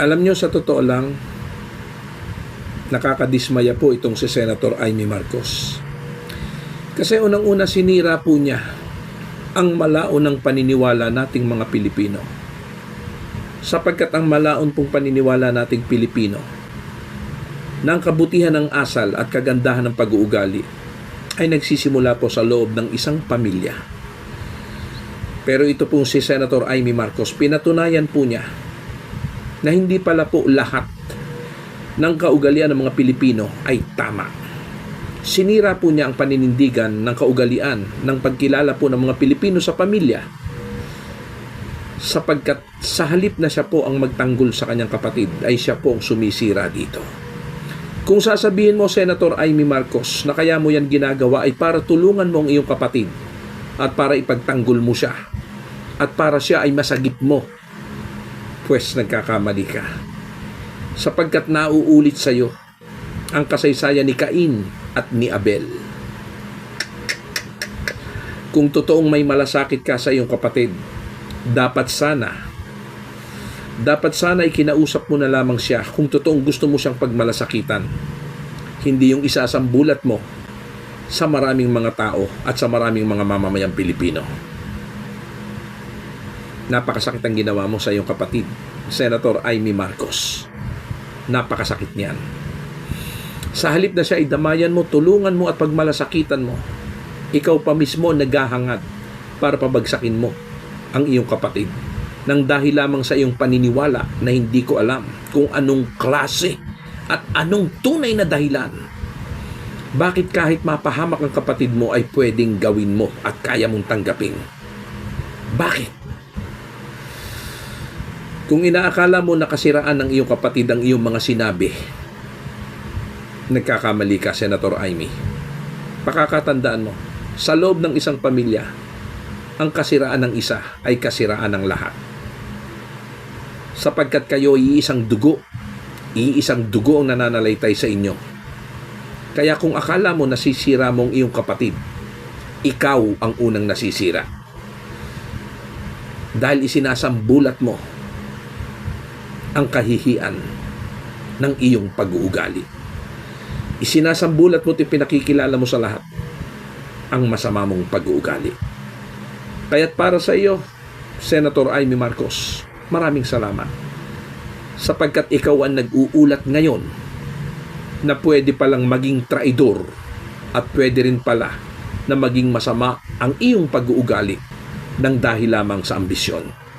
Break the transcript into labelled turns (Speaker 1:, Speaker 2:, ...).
Speaker 1: Alam nyo, sa totoo lang, nakakadismaya po itong si Senator Amy Marcos. Kasi unang-una sinira po niya ang malaon ng paniniwala nating mga Pilipino. Sapagkat ang malaon pong paniniwala nating Pilipino ang kabutihan ng asal at kagandahan ng pag-uugali ay nagsisimula po sa loob ng isang pamilya. Pero ito pong si Senator Amy Marcos, pinatunayan po niya na hindi pala po lahat ng kaugalian ng mga Pilipino ay tama. Sinira po niya ang paninindigan ng kaugalian ng pagkilala po ng mga Pilipino sa pamilya sapagkat sa halip na siya po ang magtanggol sa kanyang kapatid ay siya po ang sumisira dito. Kung sasabihin mo, Senator Amy Marcos, na kaya mo yan ginagawa ay para tulungan mo ang iyong kapatid at para ipagtanggol mo siya at para siya ay masagip mo, pues nagkakamali ka. Sapagkat nauulit sa iyo ang kasaysayan ni Cain at ni Abel. Kung totoong may malasakit ka sa iyong kapatid, dapat sana dapat sana ikinausap mo na lamang siya kung totoong gusto mo siyang pagmalasakitan. Hindi yung isasambulat mo sa maraming mga tao at sa maraming mga mamamayang Pilipino. Napakasakit ang ginawa mo sa iyong kapatid, Senator Amy Marcos. Napakasakit niyan. Sa halip na siya ay damayan mo, tulungan mo at pagmalasakitan mo, ikaw pa mismo naghahangad para pabagsakin mo ang iyong kapatid nang dahil lamang sa iyong paniniwala na hindi ko alam kung anong klase at anong tunay na dahilan. Bakit kahit mapahamak ang kapatid mo ay pwedeng gawin mo at kaya mong tanggapin? Bakit? Kung inaakala mo nakasiraan ng iyong kapatid ang iyong mga sinabi, nagkakamali ka, Senator Amy. Pakakatandaan mo, sa loob ng isang pamilya, ang kasiraan ng isa ay kasiraan ng lahat. Sapagkat kayo iisang dugo, iisang dugo ang nananalaytay sa inyo. Kaya kung akala mo nasisira mong iyong kapatid, ikaw ang unang nasisira. Dahil isinasambulat mo ang kahihian ng iyong pag-uugali. Isinasambulat mo at pinakikilala mo sa lahat ang masama mong pag-uugali. Kaya't para sa iyo, Senator Amy Marcos, maraming salamat. Sapagkat ikaw ang nag-uulat ngayon na pwede palang maging traidor at pwede rin pala na maging masama ang iyong pag-uugali ng dahil lamang sa ambisyon.